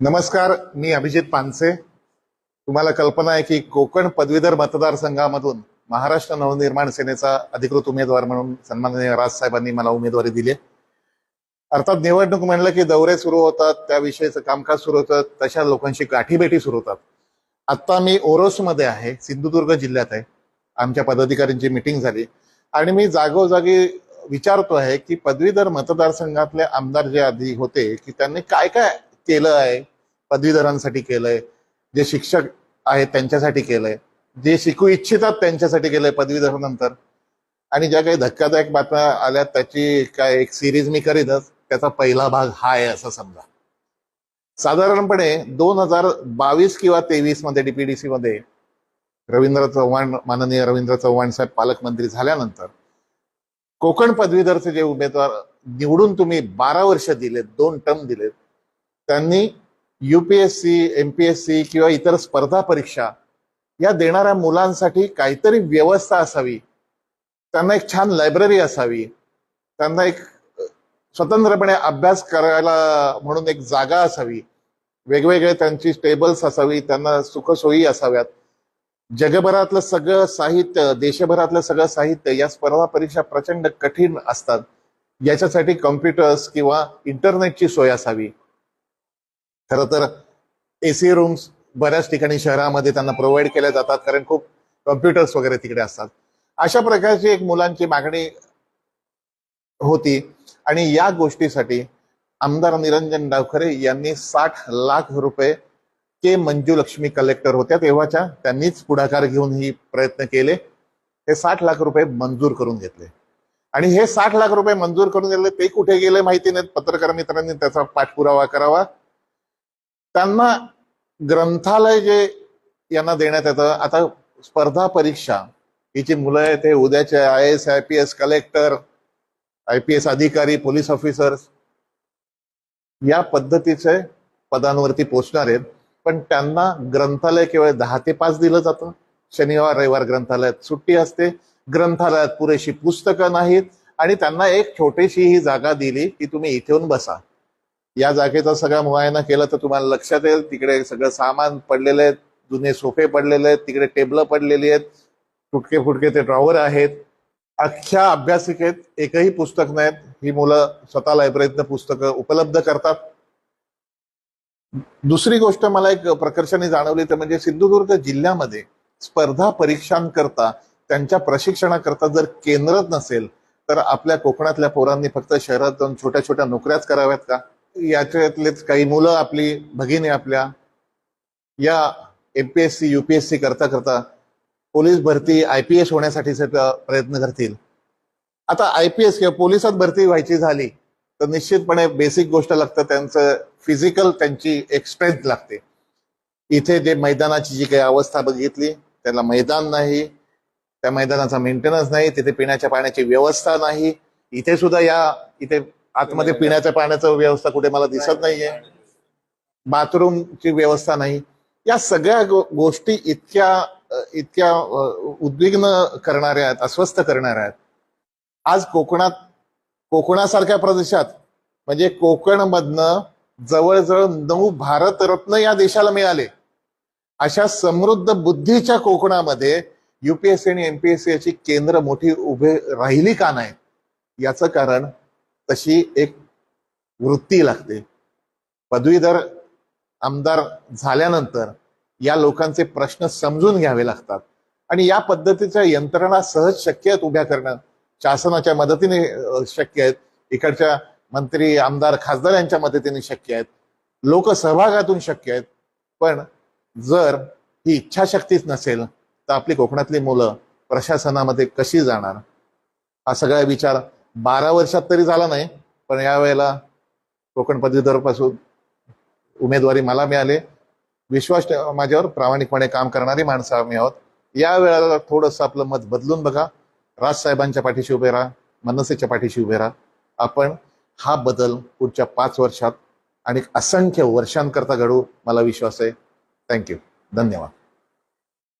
नमस्कार मी अभिजित पानसे. तुम्हाला कल्पना आहे की कोकण पदवीधर मतदारसंघामधून महाराष्ट्र नवनिर्माण सेनेचा अधिकृत उमेदवार म्हणून सन्माननीय राजसाहेबांनी मला उमेदवारी दिली अर्थात निवडणूक म्हणलं की दौरे सुरू होतात त्याविषयीचं कामकाज सुरू होतं तशा लोकांशी गाठीभेटी सुरू होतात. आता मी ओरोसमध्ये आहे सिंधुदुर्ग जिल्ह्यात आहे. आमच्या पदाधिकाऱ्यांची मिटिंग झाली. आणि मी जागोजागी विचारतो आहे की पदवीधर मतदारसंघातले आमदार जे आधी होते की त्यांनी काय काय केलं आहे? पदवीधरांसाठी केलंय जे शिक्षक आहेत त्यांच्यासाठी केलंय जे शिकू इच्छितात त्यांच्यासाठी केलंय पदवीधरानंतर. आणि ज्या काही धक्कादायक बातम्या आल्या त्याची काय एक सिरीज मी करीनच त्याचा पहिला भाग हा आहे असं समजा. साधारणपणे दोन हजार बावीस किंवा तेवीसमध्ये डीपीडीसी मध्ये रवींद्र चव्हाण माननीय रवींद्र चव्हाण साहेब पालकमंत्री झाल्यानंतर कोकण पदवीधरचे जे उमेदवार निवडून तुम्ही बारा वर्ष दिलेत दोन टर्म दिलेत त्यांनी UPSC M P S C किंवा इतर स्पर्धा परीक्षा या देणाऱ्या मुलांसाठी काहीतरी व्यवस्था असावी. त्यांना एक छान लायब्ररी असावी. त्यांना एक स्वतंत्रपणे अभ्यास करायला म्हणून एक जागा असावी. वेगवेगळे त्यांची टेबल्स असावी त्यांना सुखसोयी असाव्यात. जगभरातलं सगळं साहित्य देशभरातलं सगळं साहित्य या स्पर्धा परीक्षा प्रचंड कठीण असतात. याच्यासाठी कम्प्युटर्स किंवा इंटरनेटची सोय असावी. खरं तर एसी रूम्स बऱ्याच ठिकाणी शहरामध्ये त्यांना प्रोव्हाइड केल्या जातात कारण खूप कॉम्प्युटर्स वगैरे तिकडे असतात. अशा प्रकारची एक मुलांची मागणी होती. आणि या गोष्टीसाठी आमदार निरंजन डावखरे यांनी साठ लाख रुपये के मंजुलक्ष्मी कलेक्टर होत्या. तेव्हाच्या त्यांनीच पुढाकार घेऊन ही प्रयत्न केले. हे साठ लाख रुपये मंजूर करून घेतले. आणि हे साठ लाख रुपये मंजूर करून घेतले ते कुठे गेले माहिती नाहीत. पत्रकार मित्रांनी त्याचा पाठपुरावा करावा. त्यांना ग्रंथालय जे यांना देण्यात येतं आता स्पर्धा परीक्षा ही जी मुलं आहेत ते उद्याचे I S I P S collector I P S अधिकारी पोलीस ऑफिसर्स या पद्धतीचे पदांवरती पोचणार आहेत. पण त्यांना ग्रंथालय केवळ दहा ते पाच दिलं जातं. शनिवार रविवार ग्रंथालयात सुट्टी असते. ग्रंथालयात पुरेशी पुस्तकं नाहीत. आणि त्यांना एक छोटीशी ही जागा दिली की तुम्ही इथे येऊन बसा. या जागेचा सगळा मुआयना केला तर तुम्हाला लक्षात येईल तिकडे सगळं सामान पडलेले आहेत जुने सोफे पडलेले आहेत तिकडे टेबल पडलेली आहेत फुटके फुटके ते ड्रॉवर आहेत. अख्ख्या अभ्यासिकेत एकही पुस्तक नाहीत. ही मुलं स्वतः लायब्ररीतनं पुस्तकं उपलब्ध करतात. दुसरी गोष्ट मला एक प्रकर्षाने जाणवली तर म्हणजे सिंधुदुर्ग जिल्ह्यामध्ये स्पर्धा परीक्षांकरता त्यांच्या प्रशिक्षणाकरता जर केंद्रच नसेल तर आपल्या कोकणातल्या पोरांनी फक्त शहरात जाऊन छोट्या छोट्या नोकऱ्याच कराव्यात का? याच्यातलेच काही मुलं आपली भगिनी आपल्या या एमपीएससी युपीएससी करता करता पोलीस भरती आय पी एस होण्यासाठीचे प्रयत्न करतील. आता आय पी एस किंवा पोलिसात भरती व्हायची झाली तर निश्चितपणे बेसिक गोष्ट लागतं त्यांचं फिजिकल त्यांची एक स्ट्रेंथ लागते. इथे जे मैदानाची जी काही अवस्था बघितली त्याला मैदान नाही त्या मैदानाचा मेंटेनन्स नाही तिथे पिण्याच्या पाण्याची व्यवस्था नाही इथे सुद्धा या इथे आतमध्ये पिण्याच्या पाण्याचं व्यवस्था कुठे मला दिसत नाहीये. बाथरूमची व्यवस्था नाही. या सगळ्या गोष्टी इतक्या इतक्या उद्विग्न करणाऱ्या आहेत अस्वस्थ करणाऱ्या आहेत. आज कोकणात कोकणासारख्या प्रदेशात म्हणजे कोकणमधनं जवळजवळ नऊ भारतरत्न या देशाला मिळाले. अशा समृद्ध बुद्धीच्या कोकणामध्ये युपीएससी आणि एमपीएससी याची केंद्र मोठी उभे राहिली का नाही याचं कारण तशी एक वृत्ती लागते. पदवीधर आमदार झाल्यानंतर या लोकांचे प्रश्न समजून घ्यावे लागतात. आणि या पद्धतीच्या यंत्रणा सहज शक्य आहेत उभ्या करणं शासनाच्या मदतीने शक्य आहेत. इकडच्या मंत्री आमदार खासदार यांच्या मदतीने शक्य आहेत. लोकसहभागातून शक्य आहेत. पण जर ही इच्छाशक्तीच नसेल तर आपली कोकणातली मुलं प्रशासनामध्ये कशी जाणार? हा सगळा विचार बारा वर्षात तरी झाला नाही पण यावेळेला कोकण पदवीधरपासून उमेदवारी मला मिळाली. विश्वास माझ्यावर प्रामाणिकपणे काम करणारी माणसं आम्ही आहोत. या वेळेला थोडंसं आपलं मत बदलून बघा. राजसाहेबांच्या पाठीशी उभे राहा मनसेच्या पाठीशी उभे राहा. आपण हा बदल पुढच्या पाच वर्षात आणि असंख्य वर्षांकरता घडू मला विश्वास आहे. थँक्यू धन्यवाद.